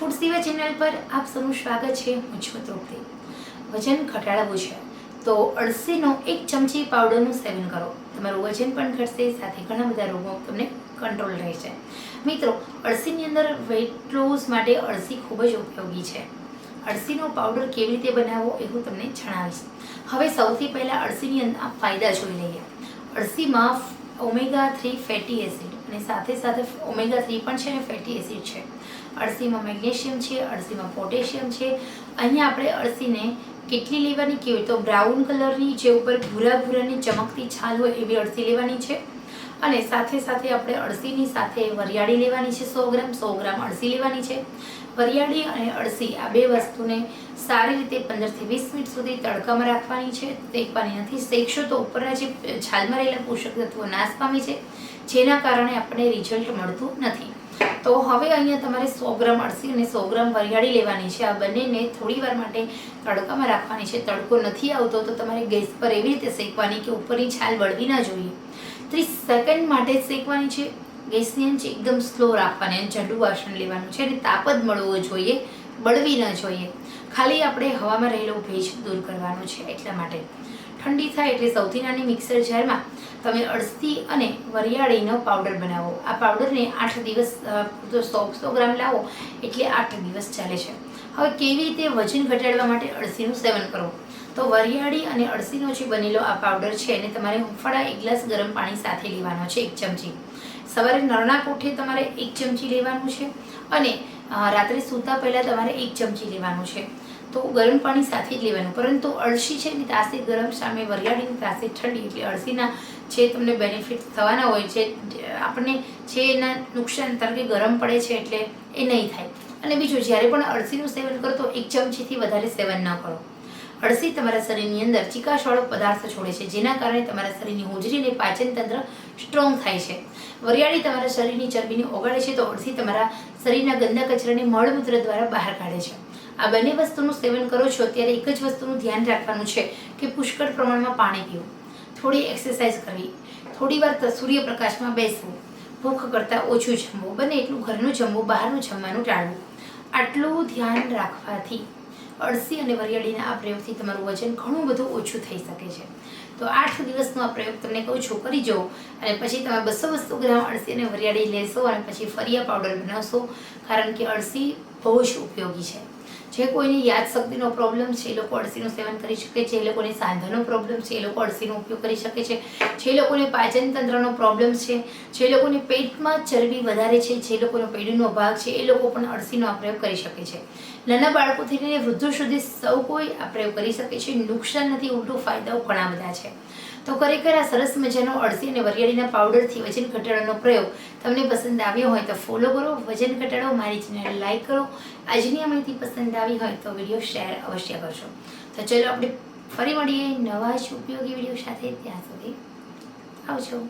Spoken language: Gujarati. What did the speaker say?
ફૂડ સેવા ચેનલ પર આપ સૌનું સ્વાગત છે હું છું તૃપ્તિ. વજન ઘટાડવું છે, તો અળસીનો એક ચમચી પાવડરનું સેવન કરો. તમારું વજન પણ ઘટશે, સાથે ઘણા બધા રોગો તમને કંટ્રોલ રહેશે. મિત્રો, અળસીની અંદર વેઇટ લોસ માટે અળસી ખૂબ જ ઉપયોગી છે. અળસીનો પાવડર કેવી રીતે બનાવવો એ હું તમને જણાવીશ. હવે સૌથી પહેલાં અળસીની અંદર ફાયદા જોઈ લઈએ. અળસીમાં ઓમેગા થ્રી ફેટી એસિડ અને સાથે સાથે ઓમેગા થ્રી પણ છે અને ફેટી એસિડ છે. અળસીમાં મેગ્નેશિયમ છે, અળસીમાં પોટેશિયમ છે. અહીંયા આપણે અળસીને કેટલી લેવાની કેવી તો બ્રાઉન કલરની જે ઉપર ભૂરા ભૂરાની ચમકતી છાલ હોય એવી અળસી લેવાની છે. અને સાથે સાથે આપણે અળસીની સાથે વરિયાળી લેવાની છે સો ગ્રામ સો ગ્રામ અળસી લેવાની છે. વરિયાળી અને અળસી આ બે વસ્તુને સારી રીતે પંદરથી વીસ મિનિટ સુધી તડકામાં રાખવાની છે. શેકવાની નથી શેકશો તો ઉપરના જે છાલમાં રહેલા પોષક તત્વો નાશ પામે છે, જેના કારણે આપણને રિઝલ્ટ મળતું નથી. તો હવે અહીંયા તમારે સો ગ્રામ અળસી અને સો ગ્રામ વરિયાળી લેવાની છે. આ બંનેને થોડી વાર માટે તડકામાં રાખવાની છે. તડકો નથી આવતો તો તમારે ગેસ પર એવી રીતે શેકવાની કે ઉપરની છાલ બળવી ના જોઈએ. ત્રીસ સેકન્ડ માટે શેકવાની છે. ગેસની અંચ એકદમ સ્લો રાખવાની અને ઠંડુ વાસણ લેવાનું છે. અને તાપ જ મળવો જોઈએ, બળવી ન જોઈએ. ખાલી આપણે હવામાં રહેલો ભેજ દૂર કરવાનો છે એટલા માટે. ઠંડી થાય એટલે સૌથી નાની મિક્સર જારમાં તમે અળસી અને વરિયાળીનો પાવડર બનાવો. આ પાવડરને આઠ દિવસ સો સો ગ્રામ લાવો એટલે આઠ દિવસ ચાલે છે. હવે કેવી રીતે વજન ઘટાડવા માટે અળસીનું સેવન કરવું? તો વરિયાળી અને અળસીનો જે બનેલો આ પાવડર છે, એને તમારે હુંફાળા એક ગ્લાસ ગરમ પાણી સાથે લેવાનો છે, એક ચમચી. સવારે નરણા કોઠે તમારે એક ચમચી લેવાનું છે અને રાત્રે સૂતા પહેલાં તમારે એક ચમચી લેવાનું છે. તો ગરમ પાણી સાથે જ લેવાનું. પરંતુ અળસી છે ને તાસે ગરમ સામે વરિયાળીની તાસે ઠંડી, એટલે અળસીના જે તમને બેનિફિટ થવાના હોય છે આપણને જે એના નુકસાન તરીકે ગરમ પડે છે, એટલે એ નહીં થાય. અને બીજું, જ્યારે પણ અળસીનું સેવન કરો તો એક ચમચીથી વધારે સેવન ન કરો. અળસી તમારા શરીરની અંદર ચીકાશવાળો પદાર્થ છોડે છે, જેના કારણે તમારા શરીરની હોજરીને પાચન તંત્ર સ્ટ્રોંગ થાય છે. વરિયાળી તમારા શરીરની ચરબીને ઓગાળે છે તો અળસી તમારા શરીરના ગંદા કચરાને મળમૂત્ર દ્વારા બહાર કાઢે છે. આ બંને વસ્તુનું સેવન કરો છો ત્યારે એક જ વસ્તુનું ધ્યાન રાખવાનું છે કે પુષ્કળ પ્રમાણમાં પાણી પીવું. થોડી એક્સરસાઇઝ કરવી. થોડી વાર સૂર્યપ્રકાશમાં બેસવું. ભૂખ કરતાં ઓછું જમવું. બને એટલું ઘરનું જમવું, બહારનું જમવાનું ટાળવું. આટલું ધ્યાન રાખવાથી અળસી અને વરિયાળીના આ પ્રયોગથી તમારું વજન ઘણું બધું ઓછું થઈ શકે છે. તો આઠ દિવસનો આ પ્રયોગ તમને કહું છું, કરી જુઓ અને પછી તમે બસો બસો ગ્રામ અળસી અને વરિયાળી લેશો અને પછી ફરિયા પાવડર બનાવશો, કારણ કે અળસી બહુ જ ઉપયોગી છે. જે કોઈની યાદશક્તિનો પ્રોબ્લેમ છે, એ લોકો અળસીનું સેવન કરી શકે છે, એ લોકોને સાંધાનો પ્રોબ્લેમ છે, એ લોકો અળસીનો ઉપયોગ કરી શકે છે, જે લોકોને પાચન તંત્રનો પ્રોબ્લેમ છે, જે લોકોને પેટમાં ચરબી વધારે છે, જે લોકોનો પેઢીનો ભાગ છે, એ લોકો પણ અળસીનો આ પ્રયોગ કરી શકે છે. નાના બાળકોથી લઈને વૃદ્ધો સુધી સૌ કોઈ આ પ્રયોગ કરી શકે છે. નુકસાન નથી, ઉલટો ફાયદાઓ ઘણા બધા છે. તો ખરેખર આ સરસ મજાનો અળસી અને વરિયાળીના પાવડરથી વજન ઘટાડવાનો પ્રયોગ તમને પસંદ આવ્યો હોય તો ફોલો કરો, વજન ઘટાડો, મારી ચેનલ લાઈક કરો. આજની આ માહિતી પસંદ આવી હોય તો વીડિયો શેર અવશ્ય કરશો તો ચલો આપણે ફરી મળીએ નવા જ ઉપયોગી વીડિયો સાથે. ત્યાં સુધી આવજો.